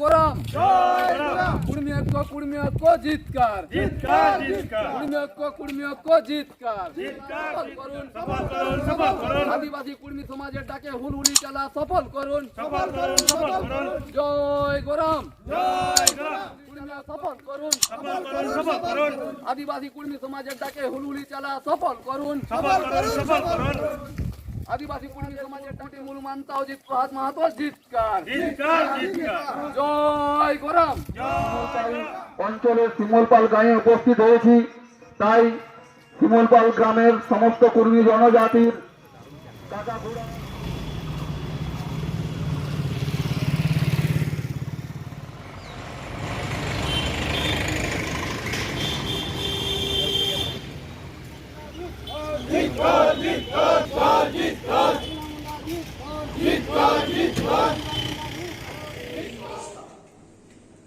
গোরাম। কুর্মী ঐক্য কুর্মী ঐক্য জিতকার। কুর্মী ঐক্য কুর্মী ঐক্য জিতকার। আদিবাসী কুর্মী সমাজের ডাকে হুলহুলি চালা সফল করুন। জয় গোরাম। সফল করুন। আদিবাসী কুর্মী সমাজের ডাকে হুলহুলি চালা সফল করুন। সফল করুন, সফল করুন। আদিবাসী সমাজের ডাকে মূল মানতা অজিত প্রহাত মাহাতো জিতকার জিতকার, জিতকার। জয় গরম। অঞ্চলের শিমলপাল গ্রামে উপস্থিত হয়েছি। তাই শিমলপাল গ্রামের সমস্ত কর্মী জনজাতির কাকা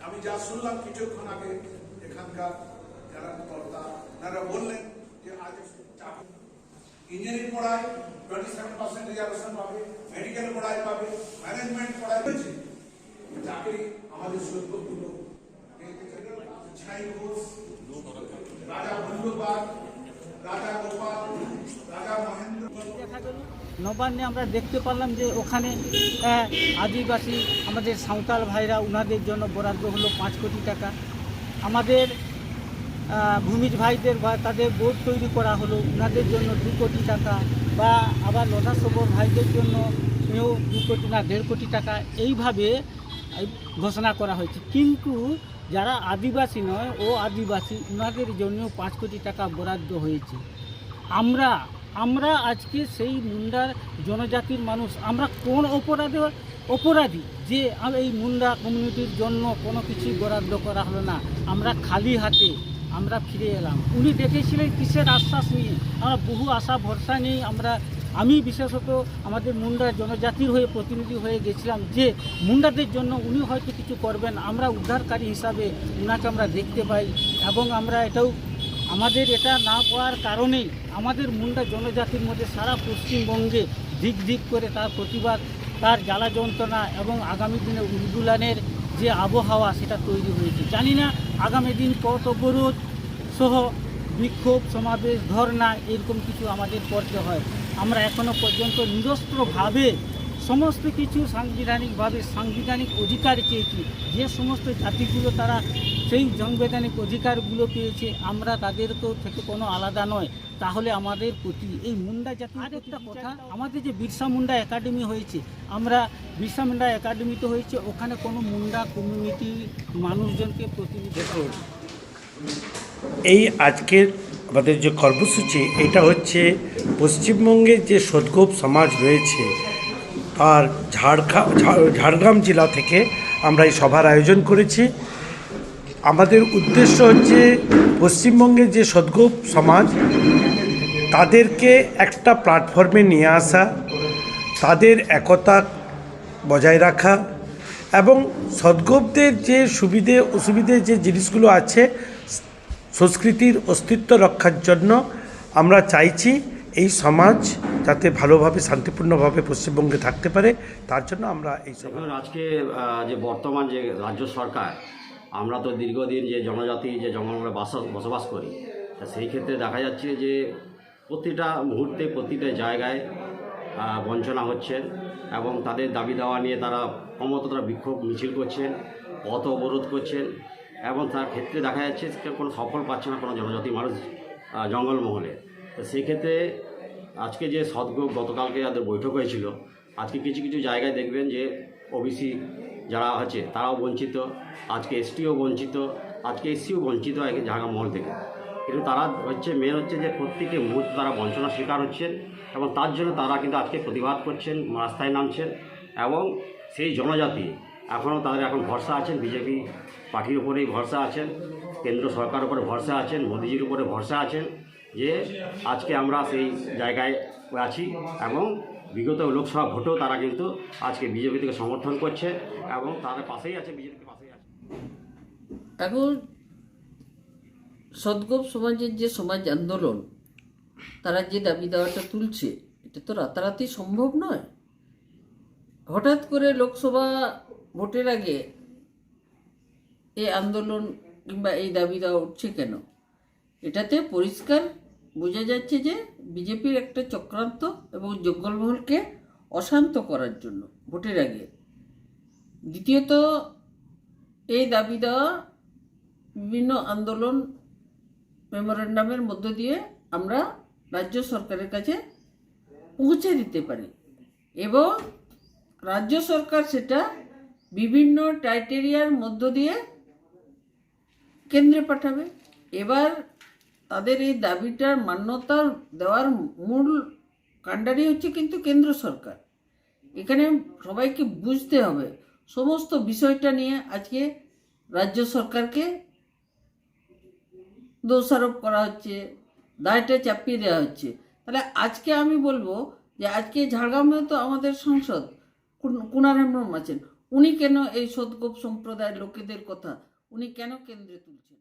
আমি যা শুনলাম কিছুক্ষণ আগে, এখানকার যারা কর্তা, তারা বললেন যে আজ ইঞ্জিনিয়ারিং পড়ায় টোয়েন্টি সেভেন পার্সেন্ট রিজার্ভেশন পাবে মেডিকেল পড়ায় পাবে ম্যানেজমেন্ট পড়ায় হয়েছে চাকরি আমাদের সৈকতগুলো ছাই ঘোষ নবান্নে আমরা দেখতে পারলাম যে ওখানে আদিবাসী, আমাদের সাঁওতাল ভাইরা উনাদের জন্য বরাদ্দ হলো পাঁচ কোটি টাকা। আমাদের ভূমিজ ভাইদের বা তাদের বোর্ড তৈরি করা হলো উনাদের জন্য দু কোটি টাকা বা আবার লতা সবর ভাইদের জন্য দু কোটি না, দেড় কোটি টাকা এইভাবে ঘোষণা করা হয়েছে। কিন্তু যারা আদিবাসী নয়, ও আদিবাসী, উনাদের জন্য পাঁচ কোটি টাকা বরাদ্দ হয়েছে। আমরা আমরা আজকে সেই মুন্ডার জনজাতির মানুষ, আমরা কোন অপরাধে অপরাধী? যে এই মুন্ডা কমিউনিটির জন্য কোনো কিছু বরাদ্দ করা হলো না। আমরা খালি হাতে আমরা ফিরে এলাম। উনি দেখেছিলেন কিসের আশ্বাস নিয়ে? আমরা বহু আশা, ভরসা নেই আমরা, আমি বিশেষত আমাদের মুন্ডা জনজাতির হয়ে প্রতিনিধি হয়ে গেছিলাম যে মুন্ডাদের জন্য উনি হয়তো কিছু করবেন। আমরা উদ্ধারকারী হিসাবে উনাকে আমরা দেখতে পাই এবং আমরা এটাও আমাদের এটা না পাওয়ার কারণেই আমাদের মুন্ডা জনজাতির মধ্যে সারা পশ্চিমবঙ্গে দিক দিক করে তার প্রতিবাদ, তার জ্বালা যন্ত্রণা এবং আগামী দিনে উদ্দুলানের যে আবহাওয়া সেটা তৈরি হয়েছে। জানি না আগামী দিন পথ অবরোধ সহ বিক্ষোভ, সমাবেশ ধর্না এরকম কিছু আমাদের করতে হয়। আমরা এখনও পর্যন্ত নিরস্ত্রভাবে সমস্ত কিছু সাংবিধানিকভাবে সাংবিধানিক অধিকার চেয়েছি। যে সমস্ত জাতিগুলো তারা সেই সাংবিধানিক অধিকারগুলো পেয়েছে আমরা তাদেরকেও থেকে কোনো আলাদা নয়। তাহলে আমাদের প্রতি এই মুন্ডা জাতি আর একটা কথা আমাদের যে বিরসা মুন্ডা একাডেমি হয়েছে আমরা বিরসা মুন্ডা একাডেমিতে হয়েছে ওখানে কোনো মুন্ডা কমিউনিটি মানুষজনকে প্রতিনিধি এই আজকের আমাদের যে কর্মসূচি এটা হচ্ছে পশ্চিমবঙ্গের যে সদ্গোপ সমাজ রয়েছে আর ঝাড়খা ঝাড়গ্রাম জেলা থেকে আমরা এই সভার আয়োজন করেছি। আমাদের উদ্দেশ্য হচ্ছে পশ্চিমবঙ্গের যে সদ্গোপ সমাজ, তাদেরকে একটা প্ল্যাটফর্মে নিয়ে আসা, তাদের একতা বজায় রাখা এবং সদ্গোপদের যে সুবিধে, অসুবিধে যে জিনিসগুলো আছে, সংস্কৃতির অস্তিত্ব রক্ষার জন্য আমরা চাইছি এই সমাজ যাতে ভালোভাবে, শান্তিপূর্ণভাবে পশ্চিমবঙ্গে থাকতে পারে, তার জন্য আমরা এই আজকে যে বর্তমান যে রাজ্য সরকার, আমরা তো দীর্ঘদিন যে জনজাতি, যে জঙ্গলে বাস বসবাস করি, তা সেই ক্ষেত্রে দেখা যাচ্ছে যে প্রতিটা মুহূর্তে, প্রতিটা জায়গায় বঞ্চনা হচ্ছেন এবং তাদের দাবি দাওয়া নিয়ে তারা ক্রমত তারা বিক্ষোভ মিছিল করছেন, পথ অবরোধ করছেন এবং তার ক্ষেত্রে দেখা যাচ্ছে কোনো সফল পাচ্ছে না কোনো জনজাতি মানুষ জঙ্গলমহলে। তো সেই ক্ষেত্রে আজকে যে সদ্গোপ গতকালকে যাদের বৈঠক হয়েছিল, আজকে কিছু কিছু জায়গায় দেখবেন যে ওবিসি যারা আছে, তারাও বঞ্চিত, আজকে এসটিও বঞ্চিত, আজকে এসসিও বঞ্চিত হয় মহল থেকে। কিন্তু তারা হচ্ছে মেন হচ্ছে যে প্রত্যেকটি মুহূর্তে তারা বঞ্চনার শিকার হচ্ছেন এবং তার জন্য তারা কিন্তু আজকে প্রতিবাদ করছেন, রাস্তায় নামছেন এবং সেই জনজাতি এখনও তাদের এখন ভরসা আছেন বিজেপি পার্টির উপরেই ভরসা আছেন, কেন্দ্র সরকার উপরে ভরসা আছেন, মোদিজির উপরে ভরসা আছেন। যে আজকে আমরা সেই জায়গায় আছি এবং বিগত লোকসভা ভোটেও তারা কিন্তু আজকে বিজেপি থেকে সমর্থন করছে এবং তাদের পাশেই আছে বিজেপির পাশেই আছে। এখন সদ্গোপ সমাজের যে সমাজ আন্দোলন, তারা যে দাবি দাওয়াটা তুলছে, এটা তো রাতারাতি সম্ভব নয়। হঠাৎ করে লোকসভা ভোটের আগে এই আন্দোলন কিংবা এই দাবি দেওয়া উঠছে কেন? এটাতে পরিষ্কার বোঝা যাচ্ছে যে বিজেপির একটা চক্রান্ত এবং জঙ্গলমহলকে অশান্ত করার জন্য ভোটের আগে। দ্বিতীয়ত, এই দাবি দেওয়া বিভিন্ন আন্দোলন মেমোরেন্ডামের মধ্য দিয়ে আমরা রাজ্য সরকারের কাছে পৌঁছে দিতে পারি এবং রাজ্য সরকার সেটা বিভিন্ন ক্রাইটেরিয়ার মধ্য দিয়ে কেন্দ্রে পাঠাবে। এবার তাদের এই দাবিটার মান্যতা দেওয়ার মূল কাণ্ডারি হচ্ছে কিন্তু কেন্দ্র সরকার। এখানে সবাইকে বুঝতে হবে। সমস্ত বিষয়টা নিয়ে আজকে রাজ্য সরকারকে দোষারোপ করা হচ্ছে, দায়টা চাপিয়ে দেওয়া হচ্ছে। তাহলে আজকে আমি বলব যে আজকে ঝাড়গ্রামে তো আমাদের সংসদ কুনার হেমব্রম আছেন। উনি কেন এই সদগোপ সম্প্রদায়ের লোকেদের কথা, উনি কেন কেন্দ্রে তুলছেন?